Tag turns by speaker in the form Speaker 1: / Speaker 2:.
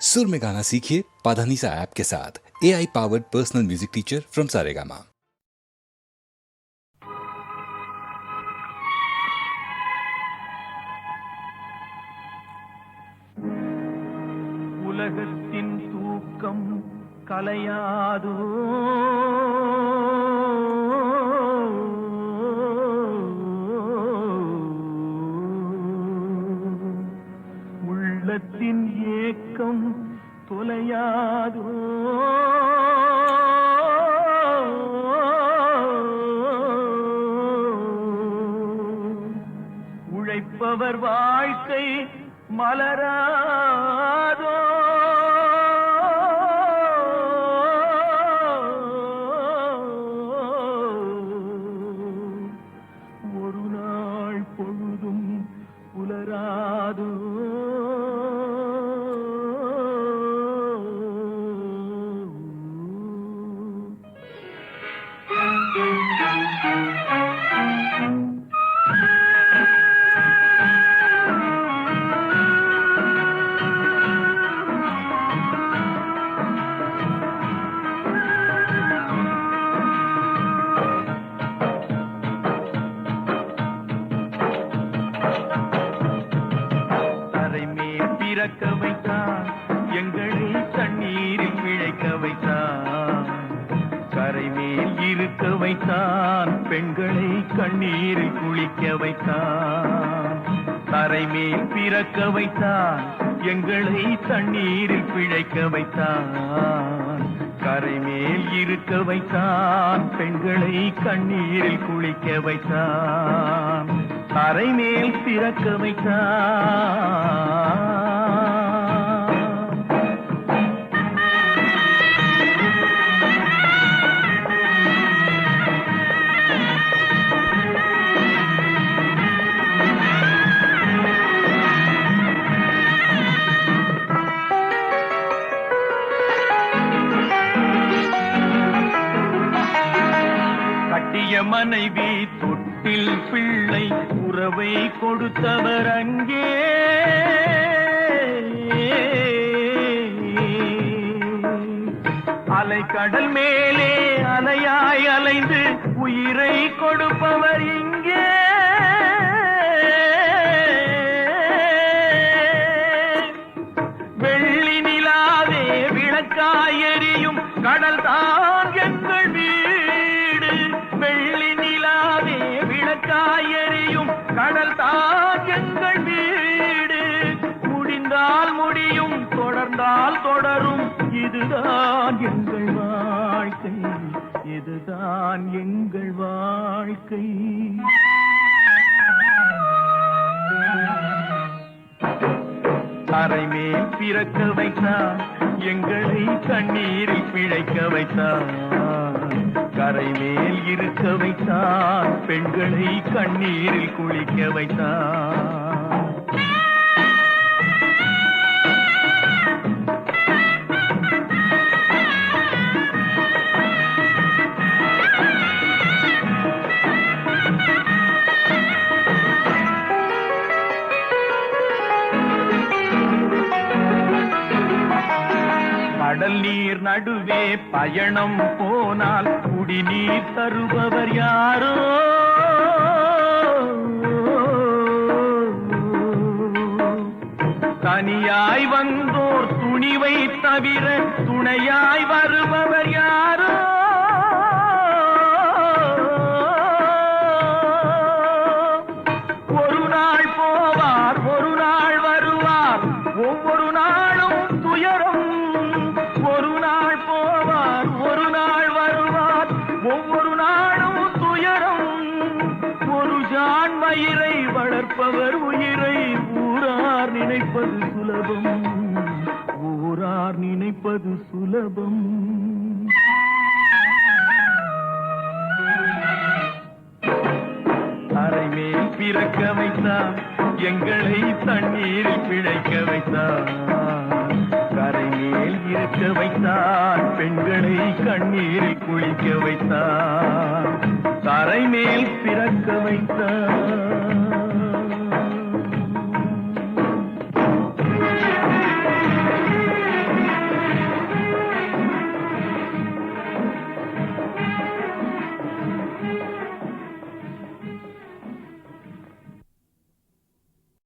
Speaker 1: सुर में गाना सीखिए पाधानीसा ऐप के साथ A I powered personal music teacher from Saregama
Speaker 2: உலகத்தின் தூக்கம் கலையாதோ உள்ளத்தின் ஏக்கம் தொலையாதோ? உழைப்பவர் வாழ்க்கை மலராதோ பிறக்க வைத்தான். எங்களை தண்ணீரில் பிழைக்க வைத்தான். கரை மேல் இருக்க வைத்தான். பெண்களை கண்ணீரில் குளிக்க வைத்தான். தரை மேல் பிறக்க வைத்தான். எங்களை தண்ணீரில் பிழைக்க வைத்தான். கரை மேல் இருக்க வைத்தான். பெண்களை கண்ணீரில் குளிக்க வைத்தான். தரை மேல் பிறக்க வைத்தான். கட்டிய மனைவி தொட்டில் பிள்ளை உறவை கொடுத்தவர் அங்கே. அலை கடல் மேலே அலையாய் அலைந்து உயிரை கொடுப்பவர் இங்கே. வெள்ளி நிலாவே விளக்காய் எரியும் கடல் தான் எங்கள் வீடு. தான் எங்கள் வீடு. முடிந்தால் முடியும் தொடர்ந்தால் தொடரும். இதுதான் எங்கள் வாழ்க்கை. இதுதான் எங்கள் வாழ்க்கை. தரை மேல் பிறக்க வைத்தான் எங்களை கண்ணீரில் பிழைக்க வைத்தான் கரை மேல் இருக்க வைத்தான். பெண்களை கண்ணீரில் குளிக்க வைத்தான். கடல் நீர் நடுவே பயணம் போனால் குடிநீர் தருபவர் யாரோ? தனியாய் வந்தோர் துணிவை தவிர துணையாய் வர ஜான் வளர்ப்பவர் உயிரை ஊரார் நினைப்பது சுலபம். ஊரார் நினைப்பது சுலபம். அரைமேல் பிறக்க வைத்தான் எங்களை தண்ணீரில் பிழைக்க வைத்தான் கரைமேல் இருக்க வைத்தான் பெண்களை கண்ணீரில் குளிக்க வைத்தான் தரை மேல் பிறக்க வைத்தான்.